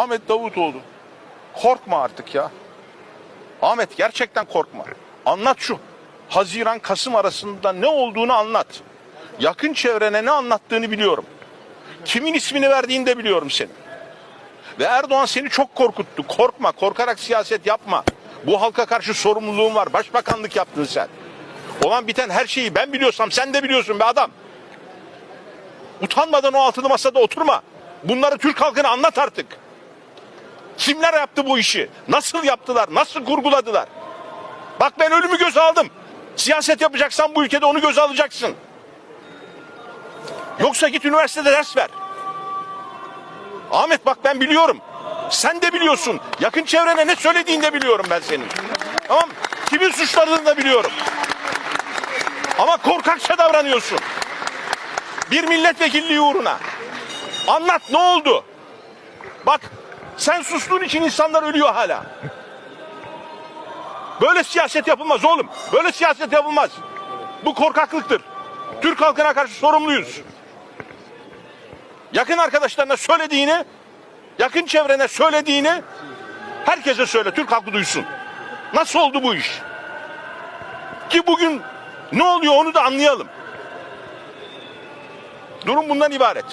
Ahmet Davutoğlu. Korkma artık ya. Ahmet gerçekten korkma. Anlat şu. Haziran Kasım arasında ne olduğunu anlat. Yakın çevrene ne anlattığını biliyorum. Kimin ismini verdiğini de biliyorum senin. Ve Erdoğan seni çok korkuttu. Korkma, korkarak siyaset yapma. Bu halka karşı sorumluluğun var. Başbakanlık yaptın sen. Olan biten her şeyi ben biliyorsam sen de biliyorsun be adam. Utanmadan o altılı masada oturma. Bunları Türk halkına anlat artık. Kimler yaptı bu işi? Nasıl yaptılar? Nasıl kurguladılar? Bak ben ölümü göze aldım. Siyaset yapacaksan bu ülkede onu göze alacaksın. Yoksa git üniversitede ders ver. Ahmet bak ben biliyorum. Sen de biliyorsun. Yakın çevrene ne söylediğini de biliyorum ben senin. Tamam? Kimin suçladığını da biliyorum. Ama korkakça davranıyorsun. Bir milletvekilliği uğruna. Anlat ne oldu? Bak sen sustuğun için insanlar ölüyor hala. Böyle siyaset yapılmaz oğlum. Böyle siyaset yapılmaz. Bu korkaklıktır. Türk halkına karşı sorumluyuz. Yakın arkadaşlarına söylediğini, yakın çevrene söylediğini herkese söyle. Türk halkı duysun. Nasıl oldu bu iş? Ki bugün ne oluyor onu da anlayalım. Durum bundan ibaret.